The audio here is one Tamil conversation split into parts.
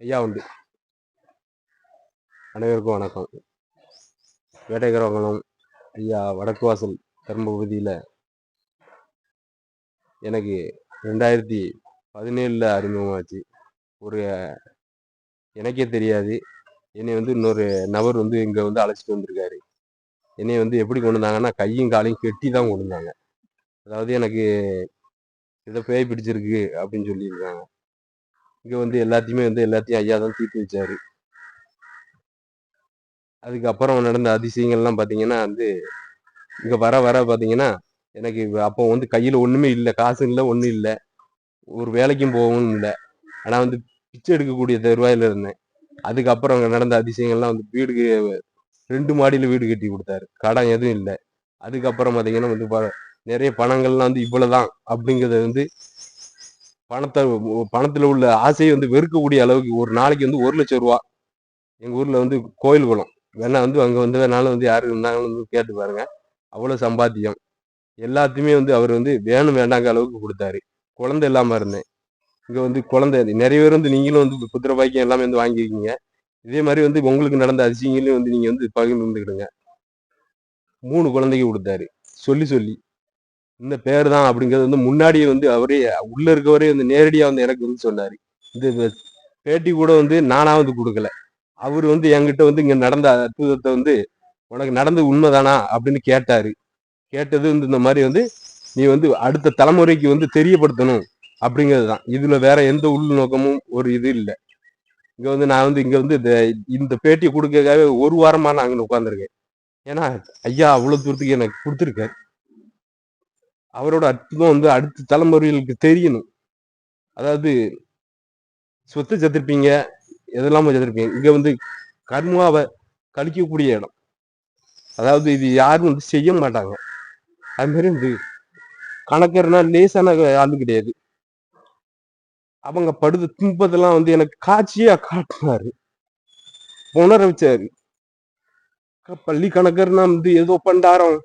ஐயா உண்டு. அனைவருக்கும் வணக்கம். வேட்டைக்காரவங்களும் ஐயா வடக்கு வாசல் தர்மபகுதியில் எனக்கு ரெண்டாயிரத்தி பதினேழில் அறிமுகமாச்சு. ஒரு எனக்கே தெரியாது. என்னை வந்து இன்னொரு நபர் வந்து இங்கே வந்து அழைச்சிட்டு வந்திருக்காரு. என்னை வந்து எப்படி கொண்டு வந்தாங்கன்னா கையும் காலையும் கெட்டி தான் கொண்டு வந்தாங்க. அதாவது எனக்கு இதை பேய் பிடிச்சிருக்கு அப்படின்னு சொல்லியிருக்காங்க. இங்கே வந்து எல்லாத்தையுமே வந்து எல்லாத்தையும் ஐயா தான் தீர்த்து வச்சாரு. அதுக்கப்புறம் நடந்த அதிசயங்கள்லாம் பார்த்தீங்கன்னா வந்து இங்கே வர வர பார்த்தீங்கன்னா எனக்கு அப்போ வந்து கையில் ஒன்றுமே இல்லை காசு இல்லை ஒன்றும் இல்லை. ஒரு வேலைக்கும் போகவும் இல்லை. ஆனால் வந்து பிச்சை எடுக்கக்கூடிய தருவாயில் இருந்தேன். அதுக்கப்புறம் அங்கே நடந்த அதிசயங்கள்லாம் வந்து வீடுக்கு ரெண்டு மாடியில் வீடு கட்டி கொடுத்தாரு. கடன் எதுவும் இல்லை. அதுக்கப்புறம் பார்த்தீங்கன்னா வந்து நிறைய பணங்கள்லாம் வந்து இவ்வளோதான் அப்படிங்கிறத வந்து பணத்தை பணத்தில் உள்ள ஆசையை வந்து வெறுக்கக்கூடிய அளவுக்கு ஒரு நாளைக்கு வந்து ஒரு லட்சம் ரூபா எங்கள் ஊரில் வந்து கோயில் குளம். வேணா வந்து அங்கே வந்து வேணாலும் வந்து யாரு இருந்தாலும் வந்து கேட்டு பாருங்க. அவ்வளோ சம்பாத்தியம். எல்லாத்தையுமே வந்து அவர் வந்து வேணும் வேண்டாங்க அளவுக்கு கொடுத்தாரு. குழந்தை இல்லாமல் இருந்தேன். இங்கே வந்து குழந்தை நிறைய பேர் வந்து நீங்களும் வந்து குதிரை பாக்கியம் எல்லாமே வந்து வாங்கியிருக்கீங்க. இதே மாதிரி வந்து உங்களுக்கு நடந்த அதிசயங்களையும் வந்து நீங்கள் வந்து பகிர்ந்துக்கிடுங்க. மூணு குழந்தைக்கு கொடுத்தாரு. சொல்லி சொல்லி. இந்த பேர் தான் அப்படிங்கிறது வந்து முன்னாடியே வந்து அவரே உள்ள இருக்கவரே வந்து நேரடியாக வந்து எனக்கு வந்து சொன்னார். இந்த பேட்டி கூட வந்து நானா வந்து கொடுக்கல. அவர் வந்து என்கிட்ட வந்து இங்கே நடந்த அற்புதத்தை வந்து உனக்கு நடந்து உண்மைதானா அப்படின்னு கேட்டாரு. கேட்டது வந்து இந்த மாதிரி வந்து நீ வந்து அடுத்த தலைமுறைக்கு வந்து தெரியப்படுத்தணும் அப்படிங்கிறது தான் இதில் வேற எந்த உள்நோக்கமும் ஒரு இது இல்லை. இங்கே வந்து நான் வந்து இங்கே வந்து இந்த பேட்டியை கொடுக்கறதுக்காக ஒரு வாரமாக நான் அங்கே உட்காந்துருக்கேன் ஏன்னா ஐயா அவ்வளோ தூரத்துக்கு எனக்கு கொடுத்துருக்காரு. அவரோட அற்புதம் வந்து அடுத்த தலைமுறைகளுக்கு தெரியணும். அதாவது சொத்தை செத்துருப்பீங்க எதெல்லாம செத்துருப்பீங்க. இங்கே வந்து கர்மாவை கழிக்கக்கூடிய இடம். அதாவது இது யாரும் வந்து செய்ய மாட்டாங்க. அதுமாரி வந்து கணக்கர்னா லேசான ஆளு கிடையாது. அவங்க படுத துன்பத்தெல்லாம் வந்து எனக்கு காட்சியா காட்டினாரு. உணர வச்சாரு பள்ளி கணக்கர்னா வந்து ஏதோ பண்டாரம்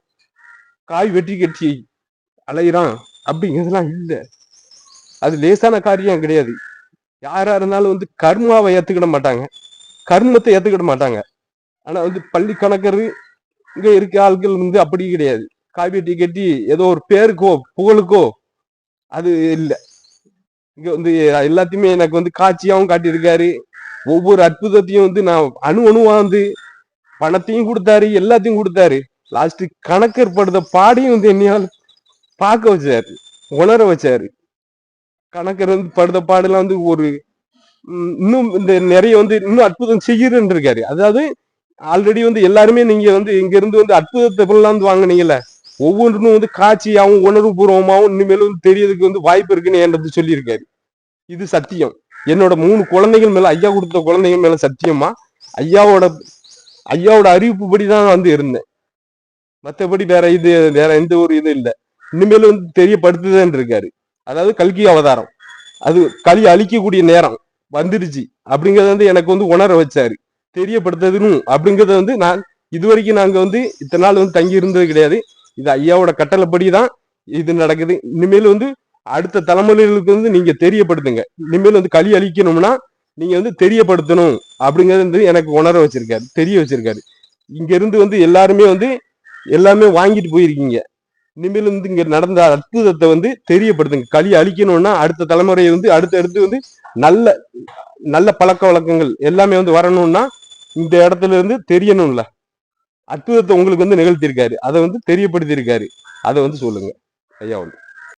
காய் வெட்டி கட்டி அலையிறான் அப்படிங்கிறதுலாம் இல்லை. அது லேசான காரியம் கிடையாது. யாரா இருந்தாலும் வந்து கர்மாவை ஏத்துக்கிட மாட்டாங்க. கர்மத்தை ஏத்துக்கிட மாட்டாங்க. ஆனா வந்து பள்ளி கணக்கர் இங்க இருக்க ஆட்கள் வந்து அப்படி கிடையாது. காய்வெட்டி கட்டி ஏதோ ஒரு பேருக்கோ புகழுக்கோ அது இல்லை. இங்க வந்து எல்லாத்தையுமே எனக்கு வந்து காட்சியாவும் காட்டியிருக்காரு. ஒவ்வொரு அற்புதத்தையும் வந்து நான் அணு அணுவா வந்து பணத்தையும் கொடுத்தாரு எல்லாத்தையும் கொடுத்தாரு. லாஸ்ட் கணக்கர் படுத்த பாடியும் வந்து என்னையால் பார்க்க வச்சாரு உணர வச்சாரு. கணக்கர் வந்து படுத்த பாடெல்லாம் வந்து ஒரு இன்னும் இந்த நிறைய வந்து இன்னும் அற்புதம் செய்கிறன்னு இருக்காரு அதாவது ஆல்ரெடி வந்து எல்லாருமே நீங்க வந்து இங்க இருந்து வந்து அற்புதத்தை வந்து வாங்கினீங்கல்ல ஒவ்வொன்றும் வந்து காட்சியாகவும் உணர்வு பூர்வமாகவும் இனிமேலும் வந்து தெரியறதுக்கு வந்து வாய்ப்பு இருக்குன்னு என்றது சொல்லியிருக்காரு. இது சத்தியம். என்னோட மூணு குழந்தைகள் மேல ஐயா கொடுத்த குழந்தைகள் மேல சத்தியமா? ஐயாவோட ஐயாவோட அறிவிப்பு தான் வந்து இருந்தேன். மற்றபடி வேற இது வேற எந்த ஒரு இது இல்லை. இனிமேல் வந்து தெரியப்படுத்துதான் இருக்காரு. அதாவது கல்கி அவதாரம். அது களி அழிக்கக்கூடிய நேரம் வந்துருச்சு அப்படிங்கறத வந்து எனக்கு வந்து உணர வச்சாரு. தெரியப்படுத்ததுன்னு அப்படிங்கறத வந்து நான் இது வரைக்கும் நாங்க வந்து இத்தனை நாள் வந்து தங்கி இருந்தது கிடையாது. இது ஐயாவோட கட்டளைப்படி தான் இது நடக்குது. இனிமேல் வந்து அடுத்த தலைமுறைகளுக்கு வந்து நீங்க தெரியப்படுத்துங்க. இனிமேல் வந்து களி அழிக்கணும்னா நீங்க வந்து தெரியப்படுத்தணும் அப்படிங்கறது வந்து எனக்கு உணர வச்சிருக்காரு தெரிய வச்சிருக்காரு. இங்க இருந்து வந்து எல்லாருமே வந்து எல்லாமே வாங்கிட்டு போயிருக்கீங்க. இனிமேல் வந்து இங்க நடந்த அற்புதத்தை வந்து தெரியப்படுத்துங்க. களி அழிக்கணும்னா அடுத்த தலைமுறை வந்து அடுத்த அடுத்து வந்து நல்ல நல்ல பழக்க வழக்கங்கள் எல்லாமே வந்து வரணும்னா இந்த இடத்துல இருந்து தெரியணும்ல. அற்புதத்தை உங்களுக்கு வந்து நிகழ்த்தியிருக்காரு. அதை வந்து தெரியப்படுத்தியிருக்காரு. அதை வந்து சொல்லுங்க. ஐயா வந்து.